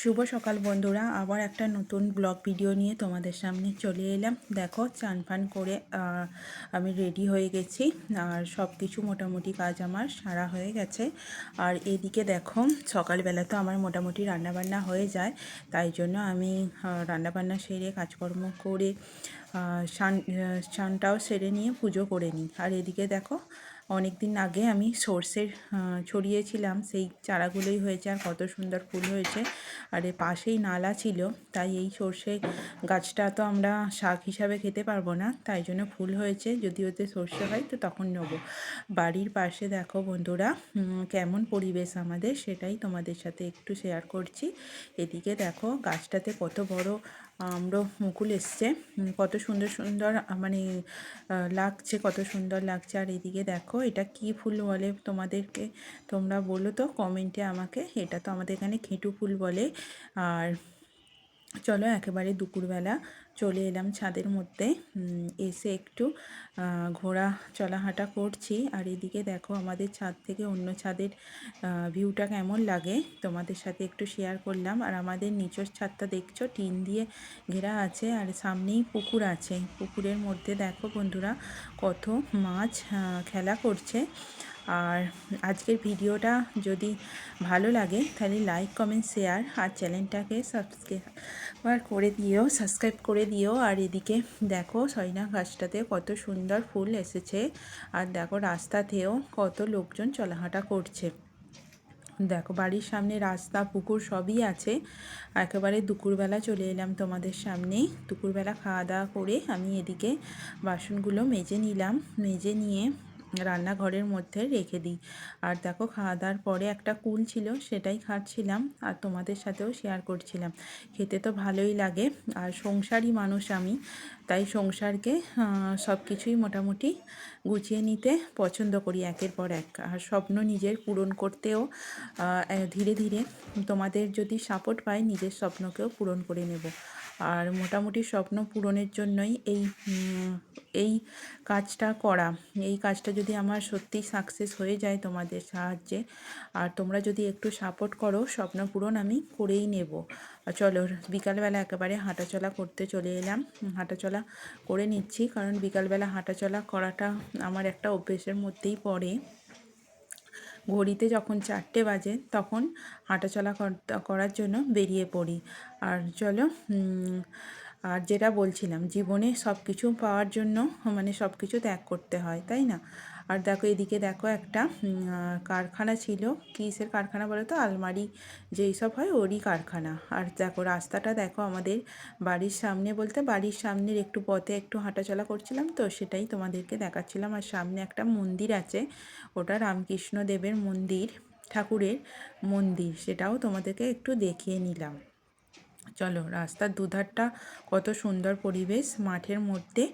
শুভ সকাল বন্ধুরা, আবার একটা নতুন ব্লগ ভিডিও নিয়ে তোমাদের সামনে চলে এলাম। দেখো, চান ফান করে আমি রেডি হয়ে গেছি, আর সব কিছু মোটামুটি কাজ আমার সারা হয়ে গেছে। আর এদিকে দেখো, সকালবেলা তো আমার মোটামুটি রান্নাবান্না হয়ে যায়, তাই জন্য আমি রান্নাবান্না সেরে কাজকর্ম করে স্নান আহ, স্নানটাও সেরে নিয়ে পুজো করে নিই। আর এদিকে দেখো অনেক দিন আগে আমি সর্ষের ছড়িয়েছিলাম সেই চারাগুলোই হয়েছে আর কত সুন্দর ফুল হয়েছে। আর এ পাশেই নালা ছিল তাই এই সর্ষে গাছটা তো আমরা শাক হিসাবে খেতে পারব না তাই জন্য ফুল হয়েছে। যদি ওতে সর্ষে হয় তো তখন নেব। বাড়ির পাশে দেখো বন্ধুরা কেমন পরিবেশ আমাদের সেটাই তোমাদের সাথে একটু শেয়ার করছি। এদিকে দেখো গাছটাতে কত বড় আম্র মুকুল এসছে। কত সুন্দর সুন্দর মানে লাগছে, কত সুন্দর লাগছে। আর এদিকে দেখো, এটা কি ফুল বলে তোমাদেরকে তোমরা বলো তো, কমেন্টে আমাকে। এটা তো আমাদের এখানে খেটু ফুল বলে। আর চলো একেবারে দুপুরবেলা চলে এলাম ছাদের মধ্যে। এসে একটু ঘোরা চলাহাঁটা করছি। আর এদিকে দেখো আমাদের ছাদ থেকে অন্য ছাদের ভিউটা কেমন লাগে তোমাদের সাথে একটু শেয়ার করলাম। আর আমাদের নিচের ছাদটা দেখছ, টিন দিয়ে ঘেরা আছে আর সামনেই পুকুর আছে। পুকুরের মধ্যে দেখো বন্ধুরা কত মাছ খেলা করছে। আর আজকের ভিডিওটা যদি ভালো লাগে, তাহলে লাইক কমেন্ট শেয়ার আর চ্যানেলটাকে সাবস্ক্রাইব করে দিও সাবস্ক্রাইব করে দিও। আর এদিকে দেখো সয়না গাছটাতে কত সুন্দর ফুল এসেছে। আর দেখো রাস্তাতেও কত লোকজন চলাহাঁটা করছে। দেখো বাড়ির সামনে রাস্তা, পুকুর সবই আছে। একেবারে দুপুরবেলা চলে এলাম তোমাদের সামনে। দুপুরবেলা খাওয়া দাওয়া করে আমি এদিকে বাসনগুলো মেজে নিলাম। মেজে নিয়ে রান্নাঘরের মধ্যে রেখে দিই। আর দেখো খাওয়া দাওয়ার পরে একটা কুল ছিল, সেটাই খাচ্ছিলাম আর তোমাদের সাথেও শেয়ার করছিলাম। খেতে তো ভালোই লাগে। আর সংসারী মানুষ আমি, তাই সংসারকে সব কিছুই মোটামুটি গুছিয়ে নিতে পছন্দ করি একের পর এক। আর স্বপ্ন নিজের পূরণ করতেও ধীরে ধীরে তোমাদের যদি সাপোর্ট পাই, নিজের স্বপ্নকেও পূরণ করে নেব। আর মোটামুটি স্বপ্ন পূরণের জন্যই এই এই কাজটা করা, এই কাজটা যদি আমার সত্যি সাকসেস হয়ে যায় তোমাদের সাহায্যে, আর তোমরা যদি একটু সাপোর্ট করো, স্বপ্ন পূরণ আমি করেই নেব। চলো, বিকালবেলা একেবারে হাঁটাচলা করতে চলে এলাম। হাঁটাচলা করে নিচ্ছি, কারণ বিকালবেলা হাঁটাচলা করাটা আমার একটা অভ্যেসের মধ্যেই পড়ে। ঘড়িতে যখন চারটে বাজে, তখন হাঁটাচলা কর- করার জন্য বেরিয়ে পড়ি। আর চলো আর যেটা বলছিলাম, জীবনে সব কিছু পাওয়ার জন্য মানে সব কিছু ত্যাগ করতে হয়, তাই না? আর দেখো এদিকে দেখো একটা কারখানা ছিল। কিসের কারখানা বলো তো? আলমারি যেই সব হয় ওরই কারখানা। আর দেখো রাস্তাটা দেখো আমাদের বাড়ির সামনে বলতে বাড়ির সামনের একটু পথে একটু হাঁটাচলা করছিলাম তো, সেটাই তোমাদেরকে দেখাচ্ছিলাম। আর সামনে একটা মন্দির আছে, ওটা রামকৃষ্ণ দেবের মন্দির, ঠাকুরের মন্দির, সেটাও তোমাদেরকে একটু দেখিয়ে নিলাম। চলো রাস্তার দুধারটা কত সুন্দর পরিবেশ মাঠের মধ্যে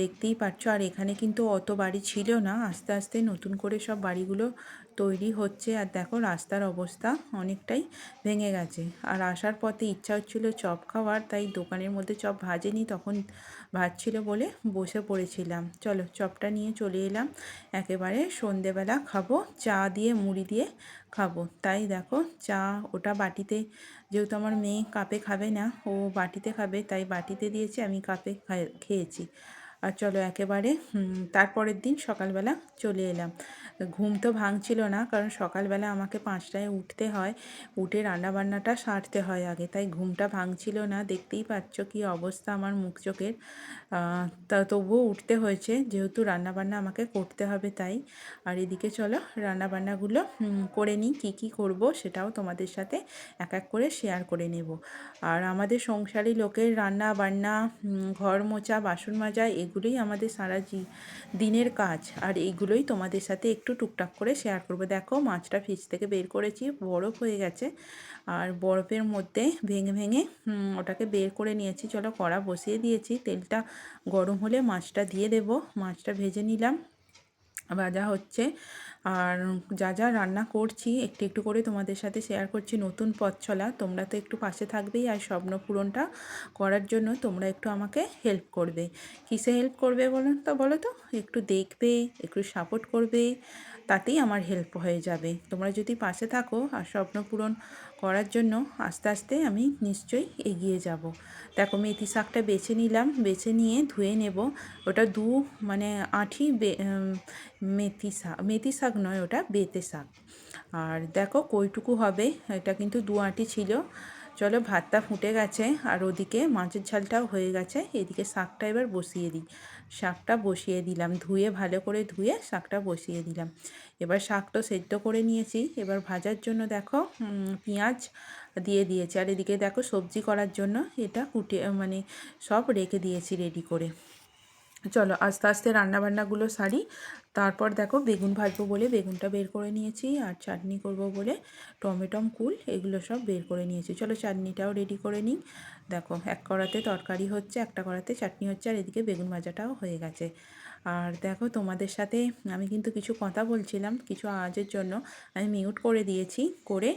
দেখতেই পাচ্ছ আর এখানে কিন্তু অত বাড়ি ছিল না, আস্তে আস্তে নতুন করে সব বাড়িগুলো তৈরি হচ্ছে। আর দেখো রাস্তার অবস্থা অনেকটাই ভেঙে গেছে। আর আসার পথে ইচ্ছা হচ্ছিল চপ খাওয়ার, তাই দোকানের মধ্যে চপ ভাজেনি, তখন ভাজছিল বলে বসে পড়েছিলাম। চলো চপটা নিয়ে চলে এলাম। একেবারে সন্ধেবেলা খাব, চা দিয়ে, মুড়ি দিয়ে খাব। তাই দেখো চা ওটা বাটিতে যেহেতু আমার মেয়ে কাপে খাবে না, ও বাটিতে খাবে, তাই বাটিতে দিয়েছি, আমি কাপে খেয়েছি। আর চলো একেবারে তারপরের দিন সকালবেলা চলে এলাম। ঘুম তো ভাঙছিল না, কারণ সকালবেলা আমাকে পাঁচটায় উঠতে হয়, উঠে রান্নাবান্নাটা সারতে হয় আগে, তাই ঘুমটা ভাঙছিল না। দেখতেই পাচ্ছ কি অবস্থা আমার মুখ চোখের। তা তবুও উঠতে হয়েছে, যেহেতু রান্নাবান্না আমাকে করতে হবে তাই। আর এদিকে চলো, রান্নাবান্নাগুলো করে নিই, কী কী করব সেটাও তোমাদের সাথে এক এক করে শেয়ার করে নেব। আর আমাদের সংসারী লোকের রান্না বান্না ঘর মোচা বাসন মাজা, এগুলোই আমাদের সারা জি, দিনের কাজ। আর এইগুলোই তোমাদের সাথে একটু টুকটাক করে শেয়ার করব। দেখো, মাছটা ফ্রিজ থেকে বের করেছি, বরফ হয়ে গেছে। আর বরফের মধ্যে ভেঙে ভেঙে ওটাকে বের করে নিয়েছি। চলো কড়া বসিয়ে দিয়েছি। তেলটা গরম হলে মাছটা দিয়ে দেব। মাছটা ভেজে নিলাম। ভাজা হচ্ছে। আর যা যা রান্না করছি, একটু একটু করে তোমাদের সাথে শেয়ার করছি নতুন পথ চলা। তোমরা তো একটু পাশে থাকবেই আর স্বপ্ন পূরণটা করার জন্য তোমরা একটু আমাকে হেল্প করবে। কিসে হেল্প করবে বলো তো? বলো তো? একটু দেখবে, একটু সাপোর্ট করবে। তাতেই আমার হেল্প হয়ে যাবে। তোমরা যদি পাশে থাকো আর স্বপ্ন পূরণ করার জন্য আস্তে আস্তে আমি নিশ্চয়ই এগিয়ে যাব। দেখো মেথি শাকটা বেছে নিলাম, বেছে নিয়ে ধুয়ে নেব। ওটা দু মানে আঁঠি মেথি শাক মেথি শাক নয়, ওটা বেতে শাক। আর দেখো কইটুকু হবে, এটা কিন্তু দু আঁটি ছিল। চলো ভাতটা ফুটে গেছে আর ওদিকে মাছের ঝালটাও হয়ে গেছে। এদিকে শাকটা এবার বসিয়ে দিই। শাকটা বসিয়ে দিলাম। ধুয়ে, ভালো করে ধুয়ে শাকটা বসিয়ে দিলাম। এবার শাক তো সেদ্ধ করে নিয়েছি। এবার ভাজার জন্য দেখো পেঁয়াজ দিয়ে দিয়েছি। আর এদিকে দেখো সবজি করার জন্য এটা কুটে মানে সব রেখে দিয়েছি রেডি করে। চলো আস্তে আস্তে রান্নাবান্নাগুলো সারি। তারপর দেখো বেগুন ভাজবো বলে বেগুনটা বের করে নিয়েছি আর চাটনি করব বলে টমেটম কুল এগুলো সব বের করে নিয়েছি। চলো চাটনিটাও রেডি করে নিই। দেখো এক কড়াতে তরকারি হচ্ছে, একটা কড়াতে চাটনি হচ্ছে আর এদিকে বেগুন ভাজাটাও হয়ে গেছে। আর দেখো তোমাদের সাথে আমি কিন্তু কিছু কথা বলছিলাম, কিছু আওয়াজের জন্য আমি মিউট করে দিয়েছি, করে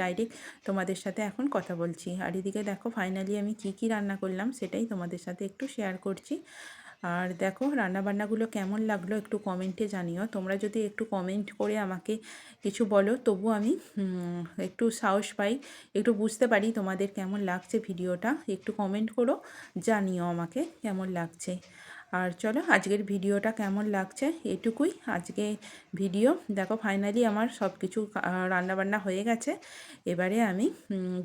ডাইরেক্ট তোমাদের সাথে এখন কথা বলছি। আর এদিকে দেখো ফাইনালি আমি কি কি রান্না করলাম সেটাই তোমাদের সাথে একটু শেয়ার করছি। আর দেখো রান্নাবান্নাগুলো কেমন লাগল একটু কমেন্টে জানিও। তোমরা যদি একটু কমেন্ট করে আমাকে কিছু বলো, তবু আমি একটু সাহস পাই, একটু বুঝতে পারি তোমাদের কেমন লাগছে ভিডিওটা। একটু কমেন্ট করো, জানিও আমাকে কেমন লাগছে। আর চলো, আজকের ভিডিওটা কেমন লাগছে এটুকুই। আজকে ভিডিও, দেখো ফাইনালি আমার সব কিছু রান্নাবান্না হয়ে গেছে। এবারে আমি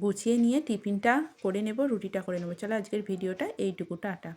গুছিয়ে নিয়ে টিফিনটা করে নেব, রুটিটা করে নেব। চলো, আজকের ভিডিওটা এইটুকু, টাটা।